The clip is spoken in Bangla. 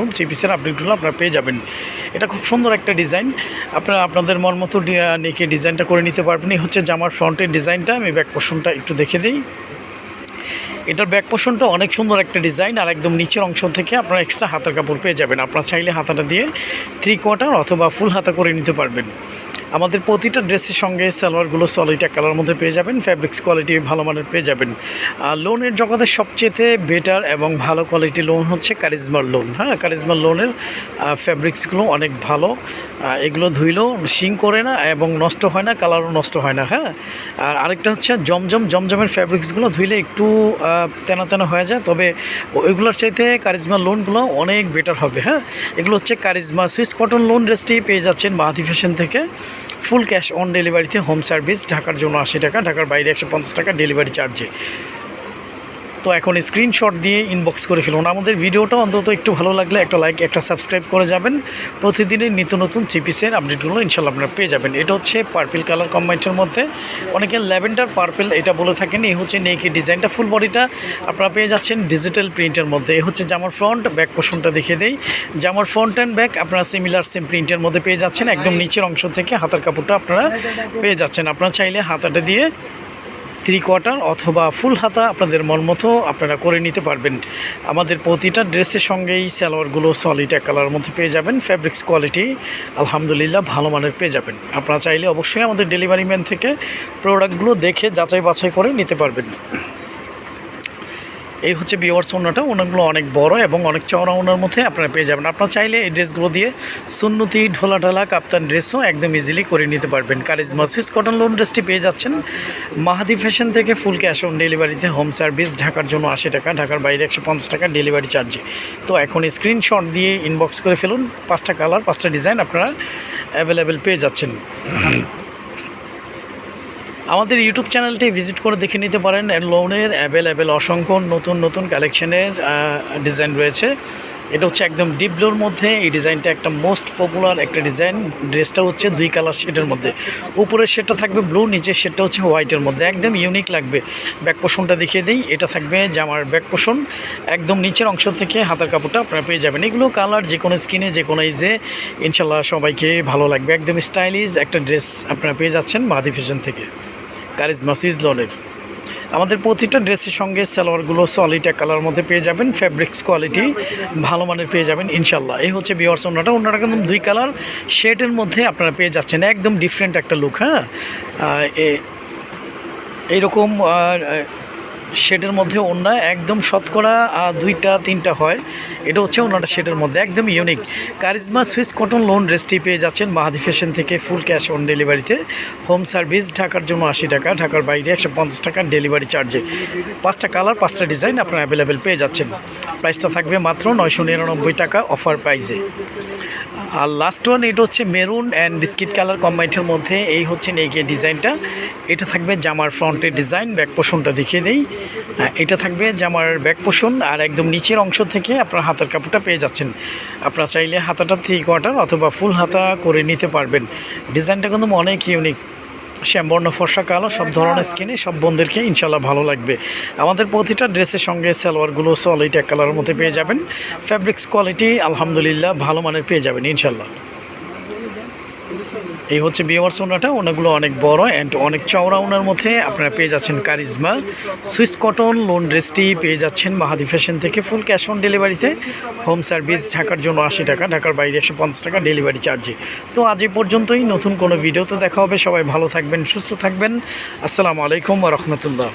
নতুন সেই পিসের আপডেটগুলো আপনারা পেয়ে যাবেন। এটা খুব সুন্দর একটা ডিজাইন আপনারা আপনাদের মন মতো নেকে ডিজাইনটা করে নিতে পারবেন। এই হচ্ছে জামার ফ্রন্টের ডিজাইনটা আমি ব্যাক পোর্শনটা একটু দেখে দিই। এটার ব্যাক পোর্শনটা অনেক সুন্দর একটা ডিজাইন আর একদম নিচের অংশ থেকে আপনারা এক্সট্রা হাতার কাপড় পেয়ে যাবেন। আপনারা চাইলে হাতাটা দিয়ে থ্রি কোয়ার্টার অথবা ফুল হাতা করে নিতে পারবেন। আমাদের প্রতিটা ড্রেসের সঙ্গে সালোয়ারগুলো এক কালার মধ্যে পেয়ে যাবেন ফ্যাব্রিক্স কোয়ালিটি ভালো মানের পেয়ে যাবেন। আর লোনের জগতে সবচেয়ে বেটার এবং ভালো কোয়ালিটি লোন হচ্ছে কারিজমার লোন হ্যাঁ কারিজমার লোনের ফ্যাব্রিক্সগুলো অনেক ভালো। এগুলো ধুইলেও শিং করে না এবং নষ্ট হয় না কালারও নষ্ট হয় না হ্যাঁ। আর আরেকটা হচ্ছে জমজম, জমজমের ফ্যাব্রিক্সগুলো ধুইলে একটু তেনা তেনা হয়ে যায়, তবে ওইগুলোর চাইতে কারিজমা লোনগুলো অনেক বেটার হবে হ্যাঁ। এগুলো হচ্ছে কারিজমা সুইস কটন লোন ড্রেসটি পেয়ে যাচ্ছেন মাহাদি ফ্যাশন থেকে। ফুল ক্যাশ অন ডেলিভারিতে হোম সার্ভিস, ঢাকার জন্য আশি টাকা, ঢাকার বাইরে একশো পঞ্চাশ টাকা ডেলিভারি চার্জে। তো এখন স্ক্রিনশট দিয়ে ইনবক্স করে ফেলুন। আমাদের ভিডিওটা অন্তত একটু ভালো লাগলে একটা লাইক একটা সাবস্ক্রাইব করে যাবেন। প্রতিদিনের নিত্য নতুন চিপিসের আপডেটগুলো ইনশাল্লাহ আপনারা পেয়ে যাবেন। এটা হচ্ছে পার্পেল কালার কম্বাইন্টের মধ্যে। অনেকে ল্যাভেন্ডার পার্পেল এটা বলে থাকেন, এই হচ্ছে নেকি ডিজাইনটা ফুল বডিটা আপনারা পেয়ে যাচ্ছেন ডিজিটাল প্রিন্টের মধ্যে। এই হচ্ছে জামার ফ্রন্ট ব্যাক পোর্শনটা দেখিয়ে দেই। জামার ফ্রন্ট অ্যান্ড ব্যাক আপনারা সিমিলার সেম প্রিন্টের মধ্যে পেয়ে যাচ্ছেন। একদম নিচের অংশ থেকে হাতার কাপড়টা আপনারা পেয়ে যাচ্ছেন। আপনারা চাইলে হাতাটা দিয়ে থ্রি কোয়ার্টার অথবা ফুল হাতা আপনাদের মন মতো আপনারা করে নিতে পারবেন। আমাদের প্রতিটা ড্রেসের সঙ্গেই সালোয়ারগুলো সলিড এক কালার মধ্যে পেয়ে যাবেন ফ্যাব্রিক্স কোয়ালিটি আলহামদুলিল্লাহ ভালো মানের পেয়ে যাবেন। আপনারা চাইলে অবশ্যই আমাদের ডেলিভারি ম্যান থেকে প্রোডাক্টগুলো দেখে যাচাই বাছাই করে নিতে পারবেন। এই হচ্ছে বিওয়ার্স ওনাটা ওনাগুলো অনেক বড় এবং অনেক চওড়া ওনার মধ্যে আপনারা পেয়ে যাবেন। আপনারা চাইলে এই ড্রেসগুলো দিয়ে সুন্নতি, ঢোলা ঢালা, কাপ্তান ড্রেসও একদম ইজিলি করে নিতে পারবেন। কারিজ সুইস কটন লোন ড্রেসটি পেয়ে যাচ্ছেন। মাহাদি ফ্যাশন থেকে ফুল ক্যাশ অন ডেলিভারিতে হোম সার্ভিস ঢাকার জন্য আশি টাকা, ঢাকার বাইরে একশো পঞ্চাশ টাকা ডেলিভারি চার্জে তো এখন স্ক্রিনশট দিয়ে ইনবক্স করে ফেলুন। পাঁচটা কালার পাঁচটা ডিজাইন আপনারা অ্যাভেলেবেল পেয়ে যাচ্ছেন। আমাদের ইউটিউব চ্যানেলটি ভিজিট করে দেখে নিতে পারেন। লোনের অ্যাভেলেবেল অসংখ্য নতুন নতুন কালেকশনের ডিজাইন রয়েছে। এটা হচ্ছে একদম ডিপ ব্লুর মধ্যে। এই ডিজাইনটা একটা মোস্ট পপুলার একটা ডিজাইন ড্রেসটা হচ্ছে দুই কালার শেডের মধ্যে। উপরের শেডটা থাকবে ব্লু নিচের শেডটা হচ্ছে হোয়াইটের মধ্যে। একদম ইউনিক লাগবে। ব্যাক পোষণটা দেখিয়ে দিই। এটা থাকবে জামার ব্যাক পোষণ একদম নিচের অংশ থেকে হাতার কাপড়টা আপনারা পেয়ে যাবেন। এগুলো কালার যে কোনো স্কিনে যে কোনো ইজে ইনশাল্লাহ সবাইকে ভালো লাগবে। একদম স্টাইলিশ একটা ড্রেস আপনারা পেয়ে যাচ্ছেন মাহাদি ফ্যাশন থেকে। কারিজমা সুইজ লোনের আমাদের প্রতিটা ড্রেসের সঙ্গে সালোয়ারগুলো সলিড এক কালার মধ্যে পেয়ে যাবেন ফ্যাব্রিক্স কোয়ালিটি ভালো মানের পেয়ে যাবেন ইনশাল্লাহ এই হচ্ছে বিয়ার্স ওনাটা ওনাটা কিন্তু দুই কালার শেডের মধ্যে আপনারা পেয়ে যাচ্ছেন, একদম ডিফারেন্ট একটা লুক হ্যাঁ? এইরকম শেডের মধ্যে অন্য, একদম শতকরা দুইটা, তিনটা হয়। এটা হচ্ছে ওনাটা সেটার মধ্যে একদম unique charisma Swiss cotton lawn রেসটি পেয়ে যাচ্ছেন মাহাদি ফ্যাশন থেকে ফুল ক্যাশ অন ডেলিভারিতে হোম সার্ভিস ঢাকার জন্য আশি টাকা, ঢাকার বাইরে একশো পঞ্চাশ টাকার ডেলিভারি চার্জে পাঁচটা কালার পাঁচটা ডিজাইন আপনারা অ্যাভেলেবেল পেয়ে যাচ্ছেন। প্রাইসটা থাকবে মাত্র নয়শো নিরানব্বই টাকা অফার প্রাইসে আর লাস্ট ওয়ান এটা হচ্ছে মেরুন অ্যান্ড বিস্কিট কালার কম্বাইন্টের মধ্যে। এই হচ্ছে নেগিয়ে ডিজাইনটা এটা থাকবে জামার ফ্রন্টের ডিজাইন ব্যাক পোষণটা দেখিয়ে দেই। এটা থাকবে জামার ব্যাক পোষণ আর একদম নিচের অংশ থেকে আপনার হাতের কাপড়টা পেয়ে যাচ্ছেন। আপনারা চাইলে হাতাটা থ্রি কোয়ার্টার অথবা ফুল হাতা করে নিতে পারবেন। ডিজাইনটা কিন্তু অনেক ইউনিক শ্যামবর্ণ ফর্সা কালো, সব ধরনের স্কিনে সব বোনদেরকে ইনশাল্লাহ ভালো লাগবে। আমাদের প্রতিটা ড্রেসের সঙ্গে সালোয়ারগুলো সলিড এক কালারের মধ্যে পেয়ে যাবেন। ফ্যাব্রিক্স কোয়ালিটি আলহামদুলিল্লাহ, ভালো মানের পেয়ে যাবেন ইনশাল্লাহ এই হচ্ছে বিয়ার্স ওনাটা ওনাগুলো অনেক বড় অ্যান্ড অনেক চওড়া ওনার মধ্যে আপনারা পেয়ে যাচ্ছেন কারিজমা। সুইস কটন, লোন ড্রেসটি পেয়ে যাচ্ছেন মাহাদি ফ্যাশন থেকে, ফুল ক্যাশ অন ডেলিভারিতে। হোম সার্ভিস ঢাকার জন্য আশি টাকা, ঢাকার বাইরে একশো পঞ্চাশ টাকা ডেলিভারি চার্জে। তো আজ এই পর্যন্তই, নতুন কোনো ভিডিওতে দেখা হবে, সবাই ভালো থাকবেন, সুস্থ থাকবেন। আসসালামু আলাইকুম রহমতুল্লাহ।